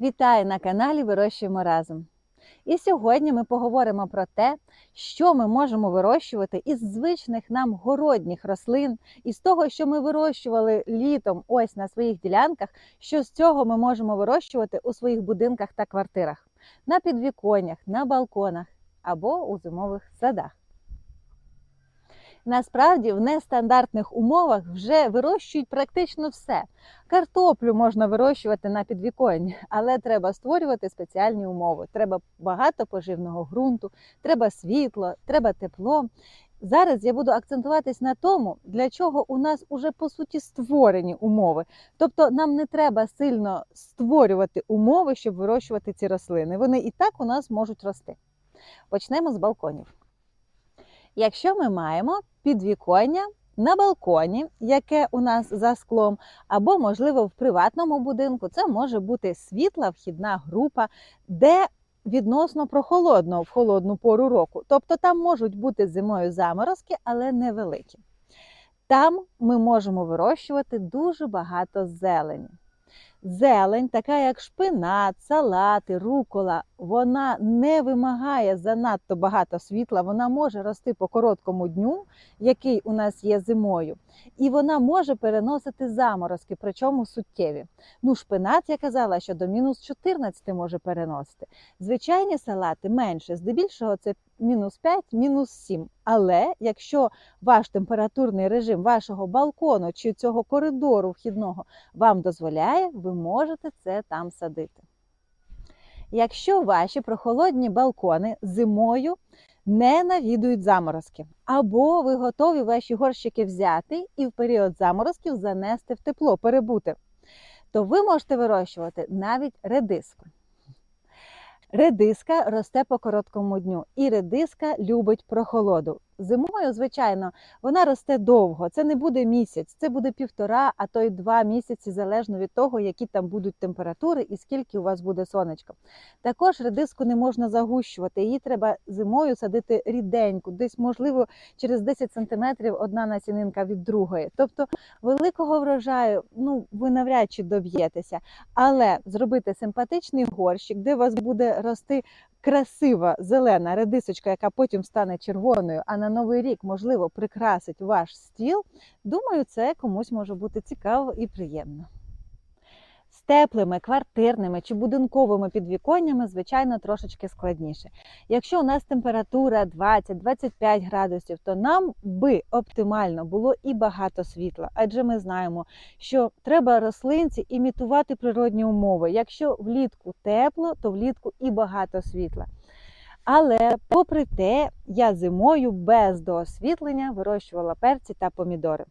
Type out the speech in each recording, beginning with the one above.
Вітаю на каналі Вирощуємо разом. І сьогодні ми поговоримо про те, що ми можемо вирощувати із звичних нам городніх рослин, із того, що ми вирощували літом ось на своїх ділянках, що з цього ми можемо вирощувати у своїх будинках та квартирах, на підвіконнях, на балконах або у зимових садах. Насправді в нестандартних умовах вже вирощують практично все. Картоплю можна вирощувати на підвіконні, але треба створювати спеціальні умови. Треба багато поживного ґрунту, треба світло, треба тепло. Зараз я буду акцентуватись на тому, для чого у нас уже по суті створені умови. Тобто нам не треба сильно створювати умови, щоб вирощувати ці рослини. Вони і так у нас можуть рости. Почнемо з балконів. Якщо ми маємо підвіконня на балконі, яке у нас за склом, або, можливо, в приватному будинку, це може бути світла вхідна група, де відносно прохолодно в холодну пору року. Тобто там можуть бути зимою заморозки, але невеликі. Там ми можемо вирощувати дуже багато зелені. Зелень, така як шпинат, салати, рукола, вона не вимагає занадто багато світла, вона може рости по короткому дню, який у нас є зимою, і вона може переносити заморозки, причому суттєві. Ну, шпинат, я казала, що до мінус 14 може переносити. Звичайні салати менше, здебільшого це мінус 5, мінус 7. Але якщо ваш температурний режим вашого балкону чи цього коридору вхідного вам дозволяє, ви можете це там садити. Якщо ваші прохолодні балкони зимою не навідують заморозки, або ви готові ваші горщики взяти і в період заморозків занести в тепло, перебути, то ви можете вирощувати навіть редиску. Редиска росте по короткому дню, і редиска любить прохолоду. Зимою, звичайно, вона росте довго. Це не буде місяць, це буде півтора, а то й два місяці, залежно від того, які там будуть температури і скільки у вас буде сонечко. Також редиску не можна загущувати. Її треба зимою садити ріденьку, десь, можливо, через 10 сантиметрів одна насінинка від другої. Тобто великого врожаю ну, ви навряд чи доб'єтеся. Але зробити симпатичний горщик, де у вас буде рости красива зелена редисочка, яка потім стане червоною, а на новий рік, можливо, прикрасить ваш стіл. Думаю, це комусь може бути цікаво і приємно. Теплими квартирними чи будинковими підвіконнями, звичайно, трошечки складніше. Якщо у нас температура 20-25 градусів, то нам би оптимально було і багато світла, адже ми знаємо, що треба рослинці імітувати природні умови. Якщо влітку тепло, то влітку і багато світла. Але, попри те, я зимою без доосвітлення вирощувала перці та помідори.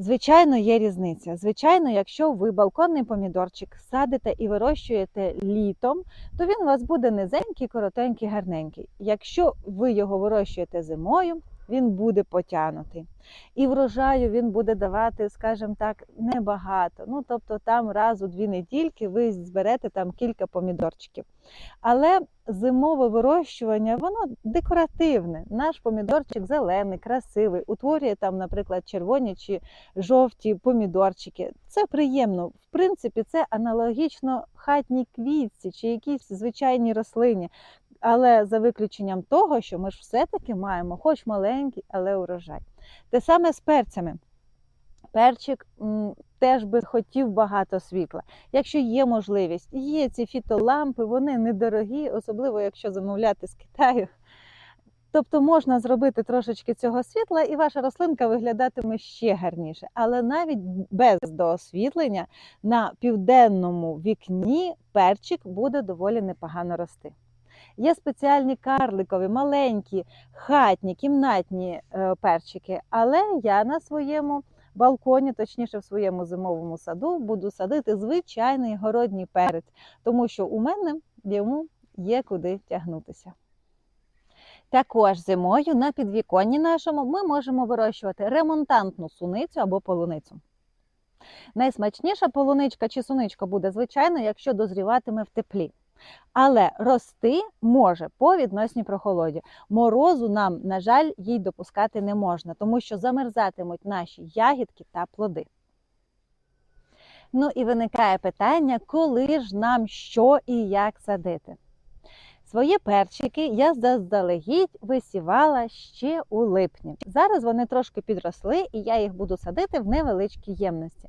Звичайно, є різниця. Звичайно, якщо ви балконний помідорчик садите і вирощуєте літом, то він у вас буде низенький, коротенький, гарненький. Якщо ви його вирощуєте зимою, він буде потягнутий. І врожаю він буде давати, скажімо так, небагато. Ну, тобто там раз у дві недільки ви зберете там кілька помідорчиків. Але зимове вирощування, воно декоративне. Наш помідорчик зелений, красивий, утворює там, наприклад, червоні чи жовті помідорчики. Це приємно. В принципі, це аналогічно хатній квітці чи якійсь звичайній рослині. Але за виключенням того, що ми ж все-таки маємо, хоч маленький, але урожай. Те саме з перцями. Перчик м, теж би хотів багато світла. Якщо є можливість, є ці фітолампи, вони недорогі, особливо якщо замовляти з Китаю. Тобто можна зробити трошечки цього світла, і ваша рослинка виглядатиме ще гарніше. Але навіть без доосвітлення на південному вікні перчик буде доволі непогано рости. Є спеціальні карликові, маленькі, хатні, кімнатні е, перчики, але я на своєму балконі, точніше в своєму зимовому саду, буду садити звичайний городній перець, тому що у мене йому є куди тягнутися. Також зимою на підвіконні нашому ми можемо вирощувати ремонтантну суницю або полуницю. Найсмачніша полуничка чи суничка буде, звичайно, якщо дозріватиме в теплі. Але рости може по відносній прохолоді. Морозу нам, на жаль, їй допускати не можна, тому що замерзатимуть наші ягідки та плоди. Ну і виникає питання, коли ж нам що і як садити. Свої перчики я заздалегідь висівала ще у липні. Зараз вони трошки підросли, і я їх буду садити в невеличкій ємності.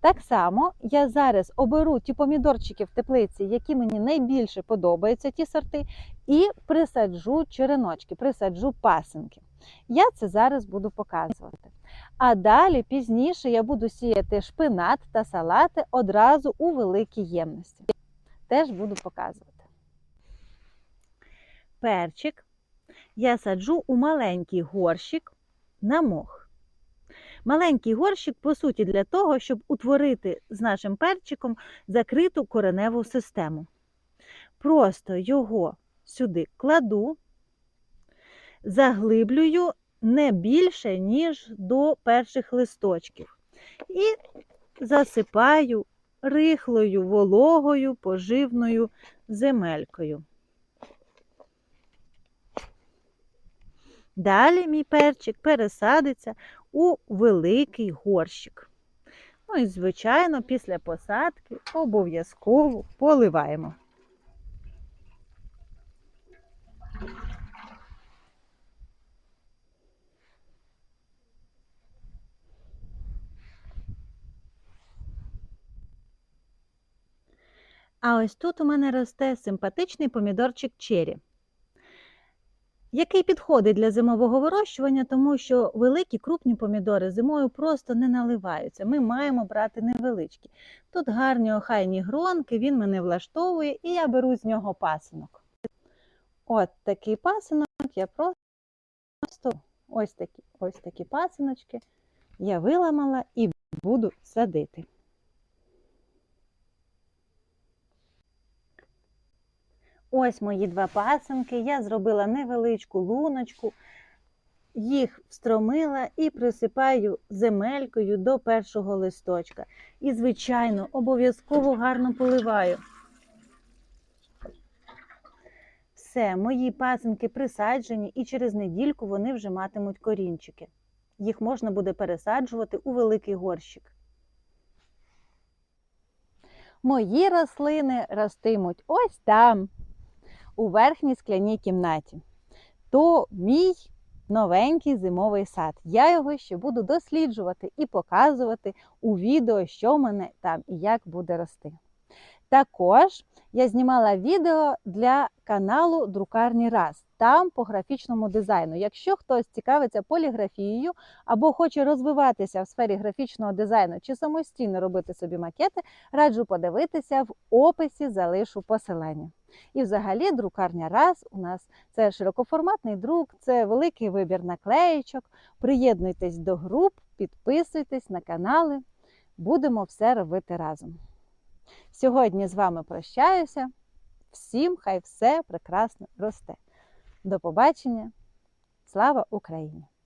Так само я зараз оберу ті помідорчики в теплиці, які мені найбільше подобаються, ті сорти, і присаджу череночки, присаджу пасинки. Я це зараз буду показувати. А далі пізніше я буду сіяти шпинат та салати одразу у великій ємності. Теж буду показувати. Перчик я саджу у маленький горщик на мох. Маленький горщик, по суті, для того, щоб утворити з нашим перчиком закриту кореневу систему. Просто його сюди кладу, заглиблюю не більше, ніж до перших листочків. І засипаю рихлою вологою поживною земелькою. Далі мій перчик пересадиться у великий горщик. Ну і, звичайно, після посадки обов'язково поливаємо. А ось тут у мене росте симпатичний помідорчик чері який підходить для зимового вирощування, тому що великі крупні помідори зимою просто не наливаються. Ми маємо брати невеличкі. Тут гарні охайні гронки, він мене влаштовує, і я беру з нього пасинок. От такий пасинок, я просто ось такі ось такі пасиночки я виламала і буду садити. Ось мої два пасенки. Я зробила невеличку луночку, їх встромила і присипаю земелькою до першого листочка. І, звичайно, обов'язково гарно поливаю. Все, мої пасенки присаджені, і через недільку вони вже матимуть корінчики. Їх можна буде пересаджувати у великий горщик. Мої рослини ростимуть ось там у верхній скляній кімнаті. То мій новенький зимовий сад. Я його ще буду досліджувати і показувати у відео, що в мене там і як буде рости. Також я знімала відео для каналу Друкарні Раз. Там по графічному дизайну. Якщо хтось цікавиться поліграфією або хоче розвиватися в сфері графічного дизайну чи самостійно робити собі макети, раджу подивитися в описі, залишу посилання. І взагалі друкарня раз у нас це широкоформатний друк, це великий вибір наклеєчок. Приєднуйтесь до груп, підписуйтесь на канали, будемо все робити разом. Сьогодні з вами прощаюся. Всім хай все прекрасно росте. До побачення! Слава Україні!